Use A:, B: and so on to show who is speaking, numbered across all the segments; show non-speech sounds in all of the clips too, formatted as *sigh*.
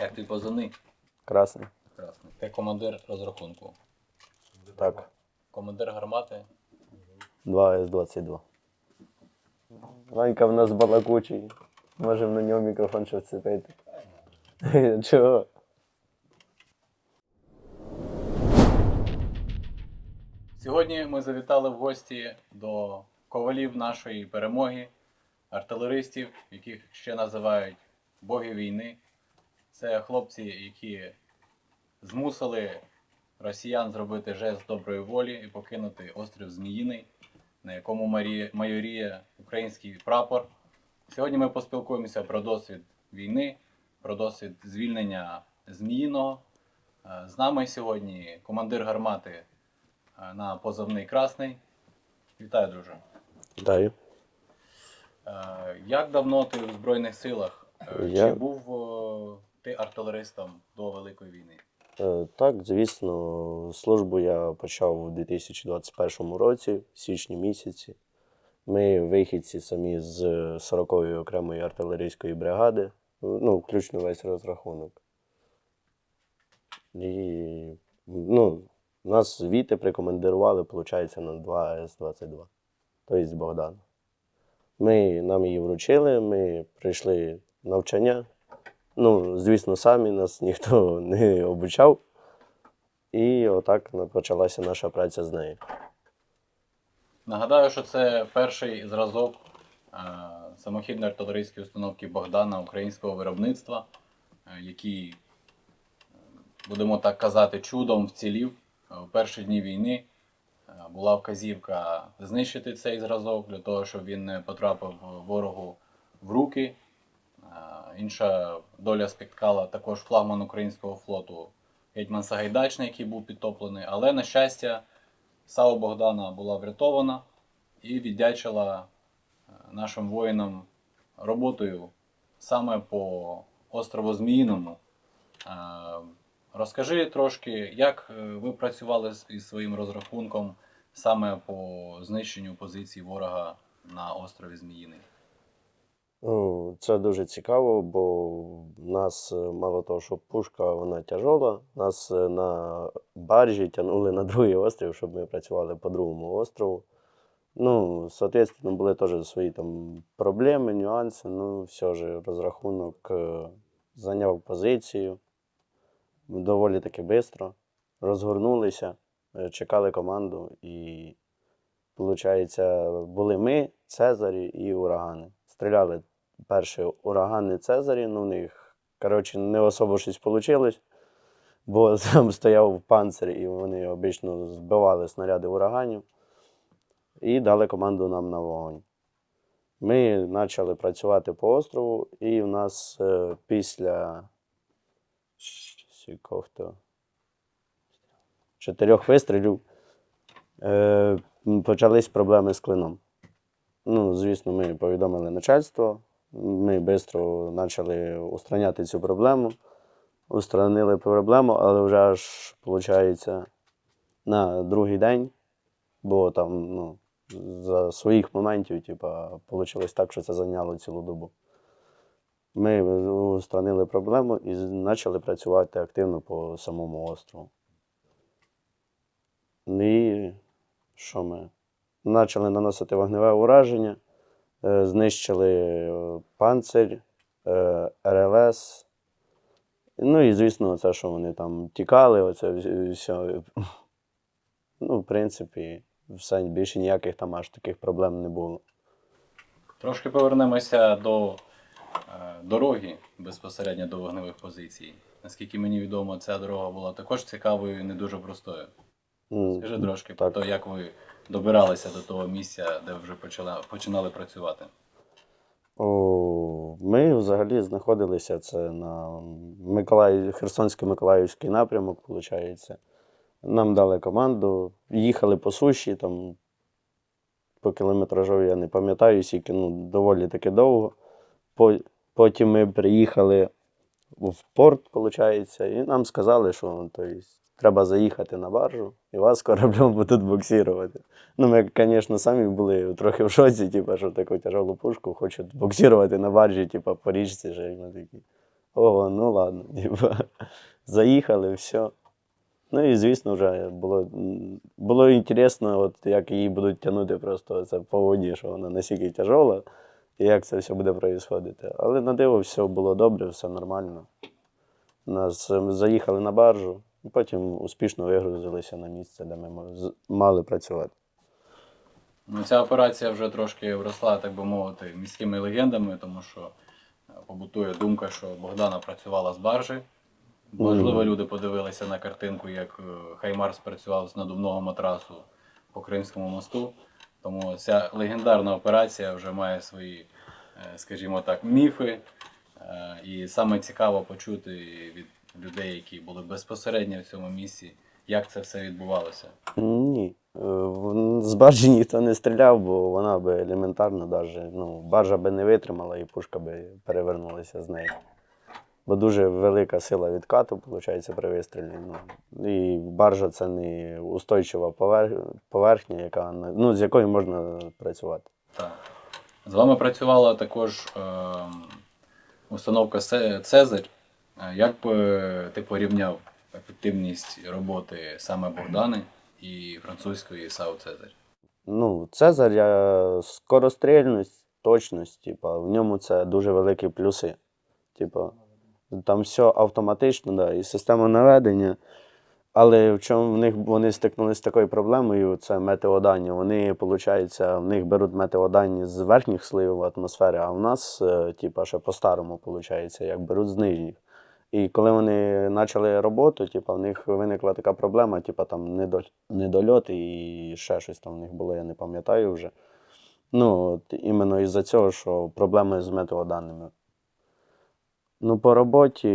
A: Як твій позивний?
B: Красний.
A: Красний. Ти командир розрахунку.
B: Так.
A: Командир гармати.
B: 2 С-22. Ванька в нас балакучий. Можемо на нього мікрофон ще вцепити. *laughs* Чого?
A: Сьогодні ми завітали в гості до ковалів нашої перемоги, артилеристів, яких ще називають боги війни. Це хлопці, які змусили росіян зробити жест доброї волі і покинути острів Зміїний, на якому майоріє український прапор. Сьогодні ми поспілкуємося про досвід війни, про досвід звільнення Зміїного. Е, З нами сьогодні командир гармати е, на позивний Красний. Вітаю, друже.
B: Даю.
A: Е, Як давно ти у Збройних силах?
B: Я-
A: Чи був ти артилеристом до Великої війни?
B: Е, Так, звісно, службу я почав у 2021 році, в січні місяці. Ми вихідці самі з 40-ї окремої артилерійської бригади, ну, включно весь розрахунок. І ну, нас звідти прикомандирували, виходить, на 2 С-22, тобто з Богдана. Ми, нам її вручили, ми прийшли навчання. Ну, звісно, самі нас ніхто не обучав. І отак почалася наша праця з нею.
A: Нагадаю, що це перший зразок е, самохідної артилерійської установки Богдана українського виробництва, е, який, е, будемо так казати, чудом вцілів Е, у перші дні війни. е, Була вказівка знищити цей зразок для того, щоб він не потрапив ворогу в руки. Інша доля спіткала також флагман українського флоту Гетьман Сагайдачний, який був підтоплений. Але, на щастя, САУ Богдана була врятована і віддячила е, нашим воїнам роботою саме по острову Зміїному. Е, Розкажи трошки, як е, ви працювали із своїм розрахунком саме по знищенню позицій ворога на острові Зміїний.
B: Ну, це дуже цікаво, бо в нас е, мало того, що пушка вона тяжола, нас е, на баржі тягнули на другий острів, щоб ми працювали по другому острову. Ну, соответственно, були теж свої там проблеми, нюанси. Ну, все ж розрахунок е, зайняв позицію доволі таки швидко. Розгорнулися, чекали команду і, виходить, були ми, Цезарі і урагани. Стріляли перші урагани Цезарі, ну в них, коротше, не особо щось вийшло, бо *laughs* там стояв панцир, і вони обично збивали снаряди ураганів і дали команду нам на вогонь. Ми почали працювати по острову, і в нас е, після скільки-то, чотирьох вистрілів е, почались проблеми з клином. Ну, звісно, ми повідомили начальство. Ми швидко почали устраняти цю проблему. Устранили проблему, але вже аж, виходить, на другий день, бо там ну, за своїх моментів, типа, вийшло так, що це зайняло цілу добу. Ми устранили проблему і почали працювати активно по самому острову. І що ми? Почали наносити вогневе ураження, знищили е, панцир, е, РЛС. Ну і, звісно, це, що вони там тікали, оце все. Ну, в принципі, все, більше ніяких там аж таких проблем не було.
A: Трошки повернемося до е, дороги безпосередньо до вогневих позицій. Наскільки мені відомо, ця дорога була також цікавою і не дуже простою. Скажи трошки про те, як ви добиралися до того місця, де вже почала, починали працювати.
B: О, ми взагалі знаходилися це на Миколаїв, Херсонсько-Миколаївський напрямок, виходить. Нам дали команду, їхали по суші, там по кілометражу я не пам'ятаю, скільки, ну, доволі таки довго. Потім ми приїхали в порт, виходить, і нам сказали, що то есть, треба заїхати на баржу, і вас кораблем будуть буксирувати. Ну, ми, звісно, самі були трохи в шоці, типу, що таку тяжелу пушку хочуть буксирувати на баржі, типу, по річці. Же, ми такі. О, ну ладно, *laughs* типа, заїхали, все. Ну і звісно, вже було, було інтересно, от як її будуть тягнути просто це по воді, що вона настільки тяжола, і як це все буде проїсходити. Але на диво все було добре, все нормально. Нас заїхали на баржу, потім успішно вигрузилися на місце, де ми мали працювати.
A: Ну, ця операція вже трошки вросла, так би мовити, міськими легендами, тому що е, побутує думка, що Богдана працювала з баржі. Можливо, люди подивилися на картинку, як е, Хаймар спрацював з надувного матрасу по Кримському мосту. Тому ця легендарна операція вже має свої, е, скажімо так, міфи. І саме цікаво почути від людей, які були безпосередньо в цьому місці, як це все відбувалося.
B: Ні. Е, З баржі ніхто не стріляв, бо вона би елементарно даже, ну, баржа би не витримала і пушка би перевернулася з неї. Бо дуже велика сила відкату, виходить, при вистрілі. Ну, і баржа це не устойчива поверхня, яка, ну, з якою можна працювати.
A: Так. З вами працювала також е, установка Цезарь. Е, Як би ти порівняв ефективність роботи саме Богдани і французької САУ Цезарь?
B: Ну, Цезарь, скорострільність, точність, типа, в ньому це дуже великі плюси. Типа, там все автоматично, да, і система наведення. Але в чому в них вони стикнулися з такою проблемою, це метеодані. Вони, виходить, в них беруть метеодані з верхніх слоїв атмосфери, а в нас, е, типа, ще по-старому, виходить, як беруть з нижніх. І коли вони почали роботу, типа, в них виникла така проблема, типа там недо- недольоти і ще щось там в них було, я не пам'ятаю вже. Ну, от іменно із-за цього, що проблеми з метеоданими. Ну, по роботі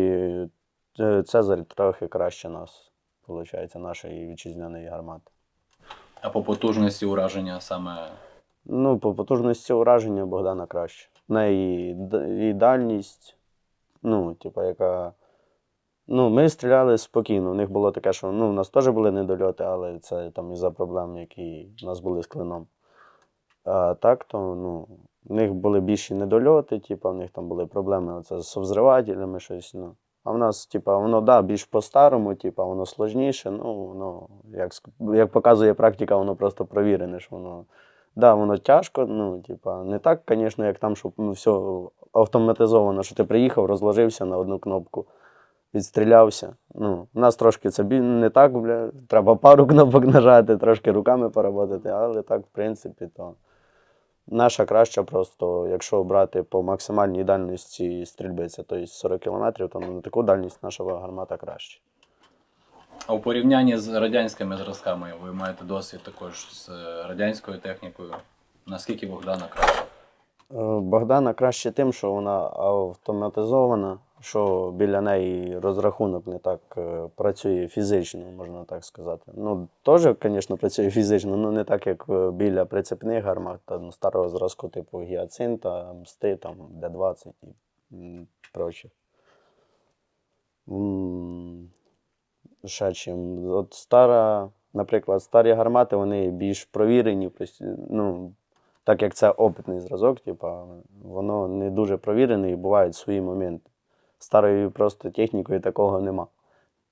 B: е, Цезарь трохи краще нас, виходить, нашої вітчизняної гармати.
A: А по потужності ураження саме
B: Ну, по потужності ураження Богдана краще. В неї і дальність, ну, типу, яка. Ну, ми стріляли спокійно. У них було таке, що ну, у нас теж були недольоти, але це там із-за проблем, які у нас були з клином. А так, то ну, в них були більші недольоти, типу, в них там були проблеми оце з взривателями, щось. Ну. А в нас, типу, воно да, більш по-старому, типу, воно сложніше. Ну, воно, як, як показує практика, воно просто провірене, що воно. Да, воно тяжко, ну, типа, не так, звісно, як там, щоб ну, все автоматизовано, що ти приїхав, розложився на одну кнопку, відстрілявся. Ну, у нас трошки це не так, бля, треба пару кнопок нажати, трошки руками поработати, але так, в принципі, то наша краща просто, якщо брати по максимальній дальності стрільби, це тобто 40 км, то на таку дальність наша гармата краща.
A: А у порівнянні з радянськими зразками ви маєте досвід також з радянською технікою. Наскільки Богдана краще?
B: Е, Богдана краще тим, що вона автоматизована, що біля неї розрахунок не так е, працює фізично, можна так сказати. Ну, теж, звісно, працює фізично, але не так, як е, біля прицепних гармат, там, старого зразку, типу гіацинта, мсти, там, Д-20 і. М, Ще чим. От стара, наприклад, старі гармати, вони більш провірені, ну, так як це опитний зразок, типа, воно не дуже провірене і бувають свої моменти. Старою просто технікою такого нема.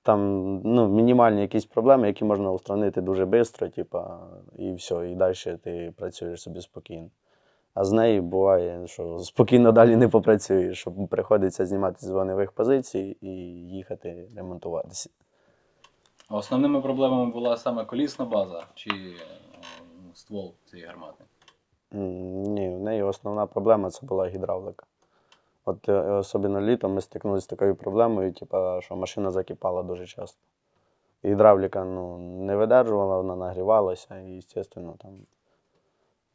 B: Там ну, мінімальні якісь проблеми, які можна устранити дуже швидко, типа, і все, і далі ти працюєш собі спокійно. А з нею буває, що спокійно далі не попрацюєш, що приходиться знімати з вогневих позицій і їхати ремонтуватися.
A: Основними проблемами була саме колісна база чи е, ствол цієї гармати?
B: Ні, в неї основна проблема це була гідравлика. От е, особливо літом ми стикнулися з такою проблемою, типу, що машина закипала дуже часто. Гідравліка ну, не видержувала, вона нагрівалася і, звісно, там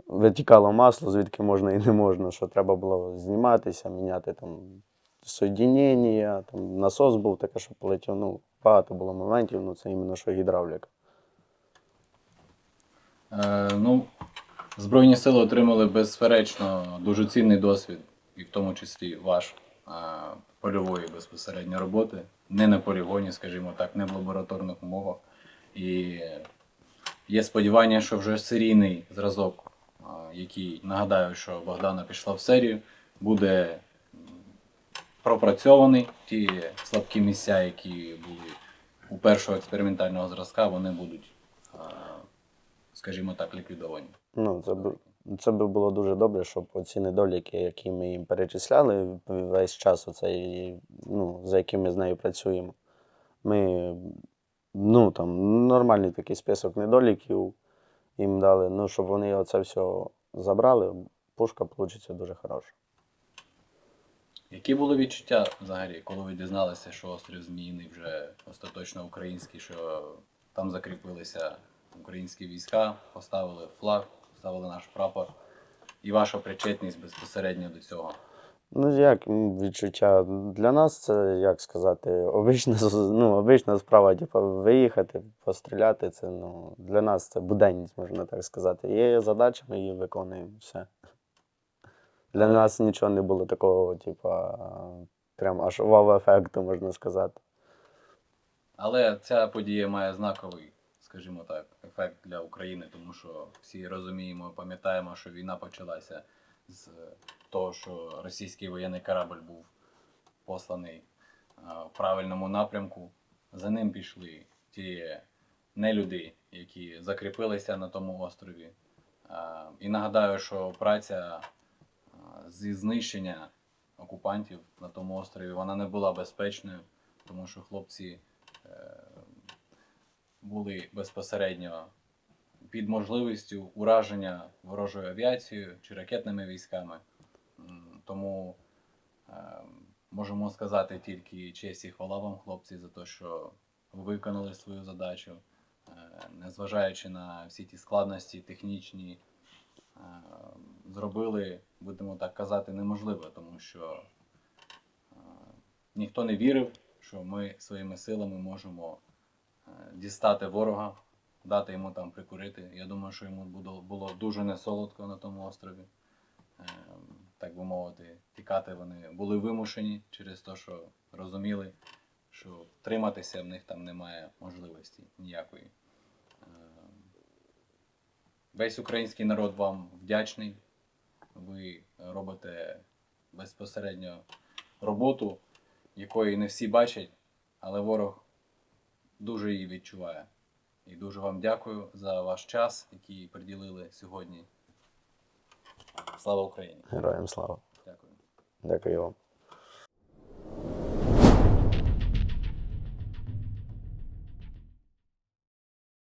B: витікало масло, звідки можна і не можна, що треба було зніматися, міняти там соєдінення, там насос був таке, що полетів. Ну, багато було моментів, ну це іменно що гідравліка.
A: Е, ну, Збройні сили отримали безперечно дуже цінний досвід, і в тому числі ваш е, польової безпосередньо роботи. Не на полігоні, скажімо так, не в лабораторних умовах. І є сподівання, що вже серійний зразок, е, який нагадаю, що Богдана пішла в серію, буде пропрацьований. Ті слабкі місця, які були у першого експериментального зразка, вони будуть, е, скажімо так, ліквідовані.
B: Ну, це б, це би було дуже добре, щоб оці недоліки, які ми їм перечисляли весь час, оцей, ну, за яким ми з нею працюємо, ми ну, там, нормальний такий список недоліків їм дали, ну, щоб вони оце все забрали, пушка вийде дуже хороша.
A: Які були відчуття взагалі, коли ви дізналися, що острів Зміїний вже остаточно український, що там закріпилися українські війська, поставили флаг, поставили наш прапор, і ваша причетність безпосередньо до цього?
B: Ну, як відчуття? Для нас це, як сказати, обична, ну, обична справа, типу, виїхати, постріляти. Це ну, для нас це буденність, можна так сказати. Є задача, ми її виконуємо. Все. Для нас нічого не було такого, типу, прям аж вау-ефекту, можна сказати.
A: Але ця подія має знаковий, скажімо так, ефект для України, тому що всі розуміємо, пам'ятаємо, що війна почалася з того, що російський воєнний корабль був посланий е, в правильному напрямку. За ним пішли ті нелюди, які закріпилися на тому острові. Е, І нагадаю, що праця е, зі знищення окупантів на тому острові вона не була безпечною, тому що хлопці були безпосередньо під можливістю ураження ворожою авіацією чи ракетними військами. Тому е, можемо сказати тільки честь і хвала вам, хлопці, за те, що виконали свою задачу, е, незважаючи на всі ті складності технічні, е, зробили, будемо так казати, неможливе, тому що е, ніхто не вірив, що ми своїми силами можемо дістати ворога, дати йому там прикурити. Я думаю, що йому було, дуже несолодко на тому острові. Е, Так би мовити, тікати вони були вимушені через те, що розуміли, що триматися в них там немає можливості ніякої. Е, Весь український народ вам вдячний. Ви робите безпосередньо роботу, якої не всі бачать, але ворог дуже її відчуває. І дуже вам дякую за ваш час, який приділили сьогодні. Слава Україні!
B: Героям слава.
A: Дякую.
B: Дякую вам.